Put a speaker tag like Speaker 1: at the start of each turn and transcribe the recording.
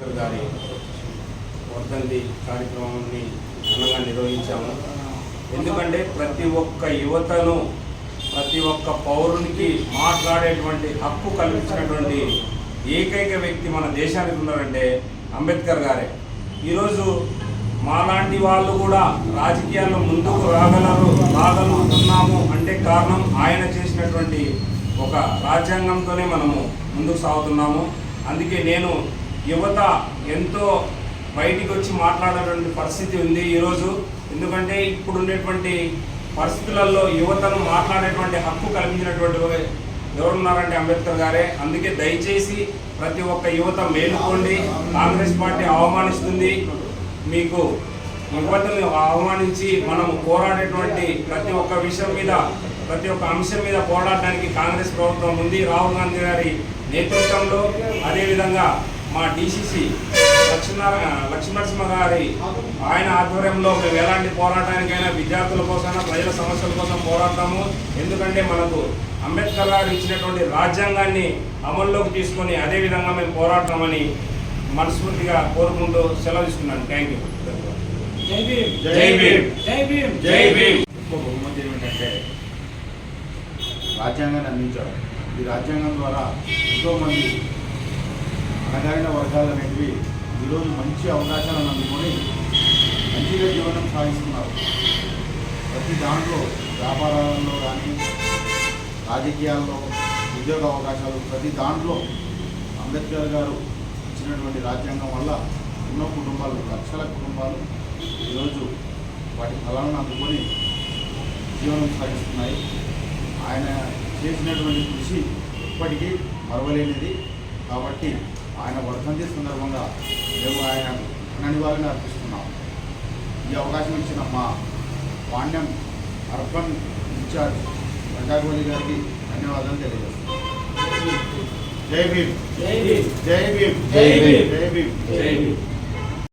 Speaker 1: అంబేద్కర్ గారి వర్ధంతి కార్యక్రమాన్ని ఘనంగా నిర్వహించాము. ఎందుకంటే ప్రతి ఒక్క యువతను ప్రతి ఒక్క పౌరునికి మాట్లాడేటువంటి హక్కు కల్పించినటువంటి ఏకైక వ్యక్తి మన దేశానికి ఉన్నారంటే అంబేద్కర్ గారే. ఈరోజు మాలాంటి వాళ్ళు కూడా రాజకీయాల్లో ముందుకు రాగలరు రాగలుగుతున్నాము అంటే కారణం ఆయన చేసినటువంటి ఒక రాజ్యాంగంతోనే మనము ముందుకు సాగుతున్నాము. అందుకే నేను యువత ఎంతో బయటికి వచ్చి మాట్లాడేటువంటి పరిస్థితి ఉంది ఈరోజు. ఎందుకంటే ఇప్పుడు ఉండేటువంటి పరిస్థితులలో యువతను మాట్లాడేటువంటి హక్కు కల్పించినటువంటి ఎవరున్నారంటే అంబేద్కర్ గారే. అందుకే దయచేసి ప్రతి ఒక్క యువత మేలుకోండి. కాంగ్రెస్ పార్టీ అవమానిస్తుంది. మీకు యువతను అవమానించి మనం పోరాడేటువంటి ప్రతి ఒక్క విషయం మీద ప్రతి ఒక్క అంశం మీద పోరాడడానికి కాంగ్రెస్ ప్రభుత్వం ఉంది. రాహుల్ గాంధీ గారి నేతృత్వంలో అదేవిధంగా మా డిసిసి లక్ష్మీనారాయణ లక్ష్మీనరసింహ గారి ఆయన ఆధ్వర్యంలో మేము ఎలాంటి పోరాటానికైనా విద్యార్థుల కోసం ప్రజల సమస్యల కోసం పోరాడతాము. ఎందుకంటే మనకు అంబేద్కర్ గారు ఇచ్చినటువంటి రాజ్యాంగాన్ని అమల్లోకి తీసుకొని అదే విధంగా మేము పోరాడతామని మనస్ఫూర్తిగా కోరుకుంటూ సెలవు తీసుకున్నాను. థ్యాంక్ యూ
Speaker 2: జై భీమ్.
Speaker 1: జై భీమ్.
Speaker 2: జై భీమ్.
Speaker 1: జై భీమ్.
Speaker 3: గొప్ప బహుమతి ఏమిటంటే రాజ్యాంగాన్ని అందించడం ఈ రాజ్యాంగం ద్వారా ఎంతోమంది అణగారిన వర్గాలు అనేటివి ఈరోజు మంచి అవకాశాలను అందుకొని మంచిగా జీవనం సాగిస్తున్నారు. ప్రతి దాంట్లో వ్యాపారాలలో కానీ రాజకీయాల్లో ఉద్యోగ అవకాశాలు ప్రతి దాంట్లో అంబేద్కర్ గారు ఇచ్చినటువంటి రాజ్యాంగం వల్ల ఎన్నో కుటుంబాలు లక్షల కుటుంబాలు ఈరోజు వాటి ఫలాలను అందుకొని జీవనం సాగిస్తున్నాయి. ఆయన చేసినటువంటి కృషి ఇప్పటికీ మరవలేనిది. కాబట్టి ఆయన వర్ధంతి సందర్భంగా మేము ఆయన నివాళిని అర్పిస్తున్నాం. ఈ అవకాశం ఇచ్చిన మా పాండ్యం అర్బన్ ఇన్ఛార్జ్ ప్రజాగోలి గారికి ధన్యవాదాలు తెలియజేస్తున్నాం. జై భీమ్.
Speaker 2: జై భీమ్.
Speaker 3: జై భీమ్.
Speaker 2: జై భీమ్.
Speaker 3: జై భీమ్.
Speaker 1: జై భీమ్.